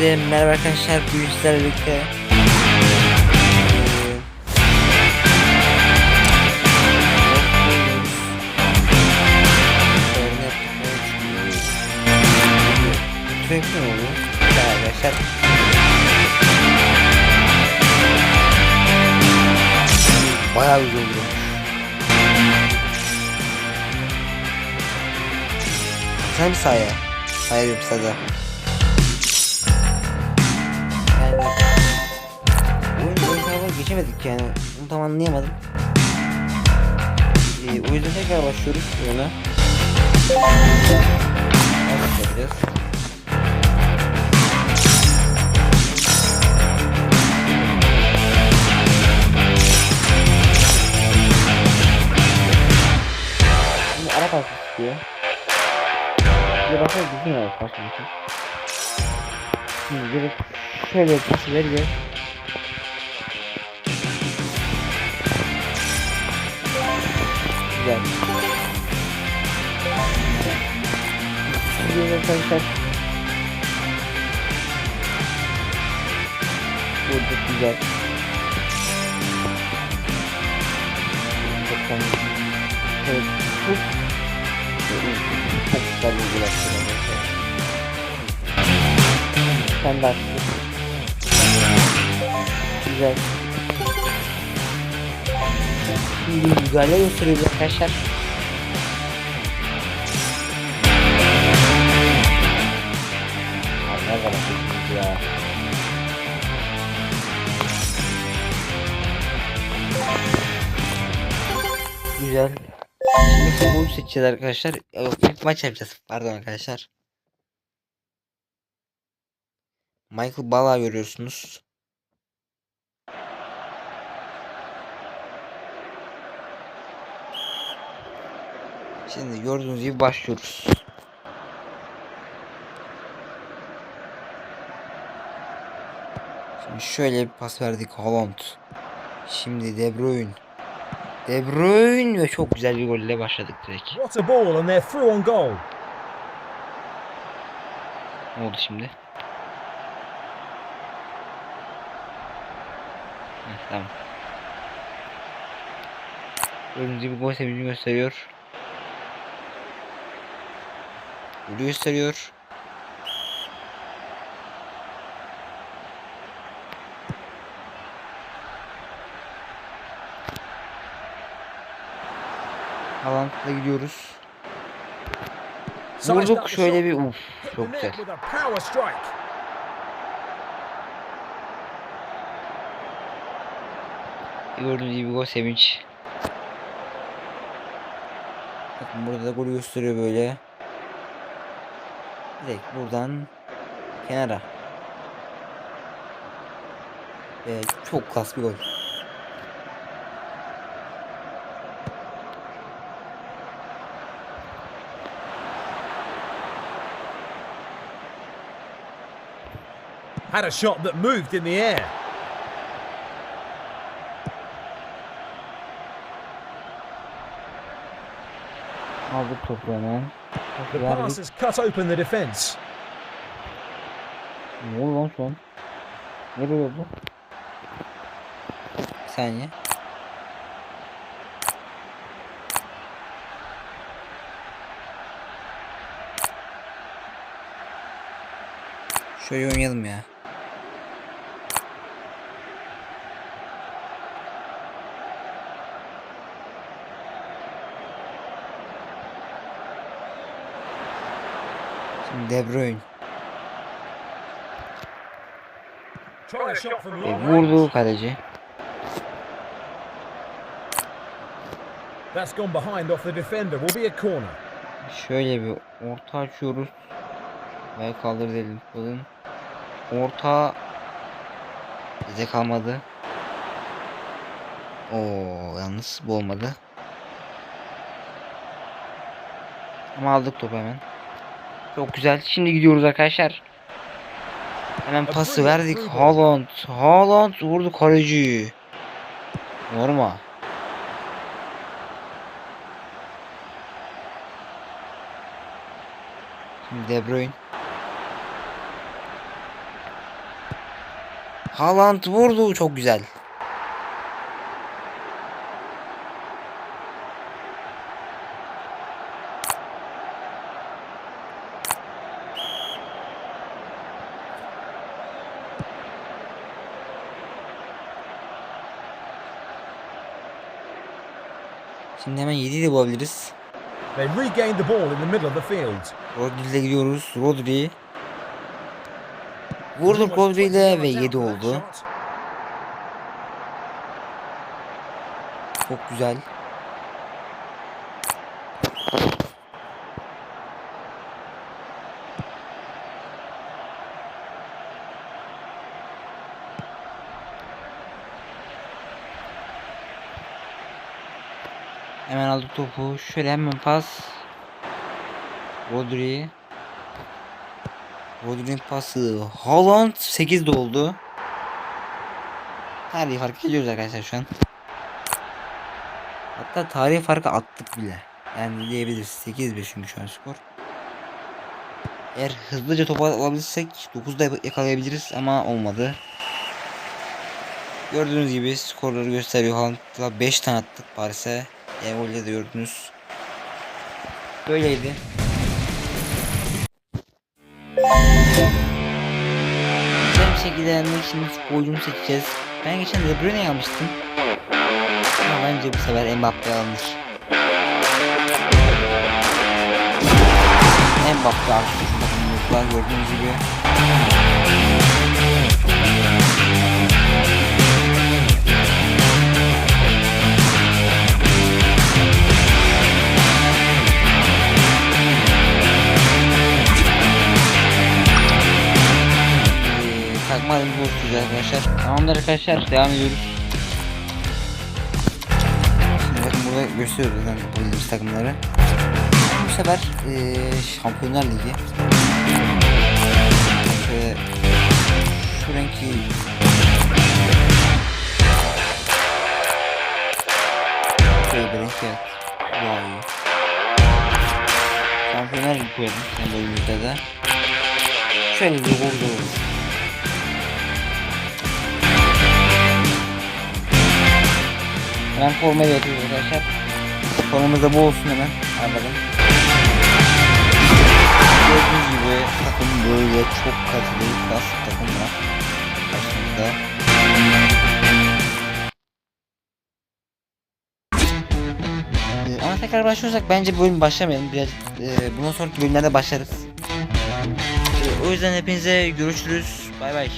Herkese merhaba arkadaşlar. Bugün sizlerle birlikte. Sürekli mi oluyor? Arkadaşlar. Bayağı güzel oluyor. Sen bir sahaya. Hayır yok sada. Oyun oyun tarafa geçemedik yani. Bunu tam anlayamadım. Ee, o yüzden tekrar başlıyoruz oyuna. Nasıl yapacağız? Şimdi ara pas istiyor. Bir de başka düzgün ara pas istiyor. Şimdi direkt şöyle pas veriyor. Güzel. Şimdi arkadaşlar. Burada güzel. Evet, çok çok güzel bir arkadaşlar. Sen de haklısın. Güzel. Şimdi güzelle gösteriyoruz arkadaşlar. Nerede bakıyorsunuz ya? Güzel. Şimdi futbol seçeceğiz arkadaşlar. Yok, ilk maç yapacağız. Pardon arkadaşlar. Michael Bala görüyorsunuz. Şimdi gördüğünüz gibi başlıyoruz. Şimdi şöyle bir pas verdik Haaland. Şimdi De Bruyne. De Bruyne ve çok güzel bir golle başladık direkt. What a ball, and they're through on goal. Ne oldu şimdi? Heh, tamam. Gördüğünüz gibi gol sevincini gösteriyor. Golü gösteriyor. Haaland'la gidiyoruz. Vurduk şöyle bir uf çok güzel. Gördüğünüz gibi gol sevinç. Bakın burada da golü gösteriyor böyle. Direkt buradan kenara. Ve çok klas bir gol. Had a shot that moved in the air. Aldık topu hemen. The pass has cut open the defence. Ne oldu lan şu an? Ne böyle oldu? Bir saniye. Şöyle oynayalım ya. De Bruyne. E, vurdu kaleci. That's gone behind off the defender. Will be a corner. Şöyle bir orta açıyoruz. Ve kaldır dedim falan. Orta bize kalmadı. Oo yalnız bu olmadı. Ama aldık topu hemen. Çok güzel. Şimdi gidiyoruz arkadaşlar. Hemen pası verdik. Haaland. Haaland vurdu kaleci. Normal. Şimdi De Bruyne. Haaland vurdu çok güzel. Şimdi hemen 7'yi de bulabiliriz. They regained the ball in the middle of the field. Rodri ile gidiyoruz. Rodri. Vurduk Rodri ile ve 7 oldu. Çok güzel. Hemen aldık topu. Şöyle hemen pas. Rodri. Rodri'nin pası. Haaland 8 de oldu. Tarihi fark ediyoruz arkadaşlar şu an. Hatta tarihi farkı attık bile. Yani diyebiliriz. 8-1 çünkü şu an skor. Eğer hızlıca topu alabilirsek 9'da yakalayabiliriz ama olmadı. Gördüğünüz gibi skorları gösteriyor. Haaland'la 5 tane attık Paris'e. Golde de gördünüz. Böyleydi. Güzel bir şekilde yenmek için futbolcumu seçeceğiz. Ben geçen De Bruyne'yi almıştım. Ama bence bu sefer Mbappe almış. Mbappe artık takımımızda gördüğünüz gibi. Arkadaşlar. Tamamdır arkadaşlar devam ediyoruz. Şimdi bakın burada gösteriyoruz zaten bu bildiğimiz takımları. Bu sefer ee, Şampiyonlar Ligi. Şöyle şu renki Şöyle bir renk yap. Daha. Şampiyonlar Ligi koyalım sembolümüzde de. Şöyle bir vurdu. Hemen formayı yapıyoruz arkadaşlar. Formamız da bu olsun hemen. Anladım. Gördüğünüz gibi takım böyle çok kaliteli bir takım var. Karşımızda. Ee, ama tekrar başlıyorsak bence bölüm başlamayalım. Biraz e, bundan sonraki bölümlerde başlarız. Ee, o yüzden hepinize görüşürüz. Bay bay.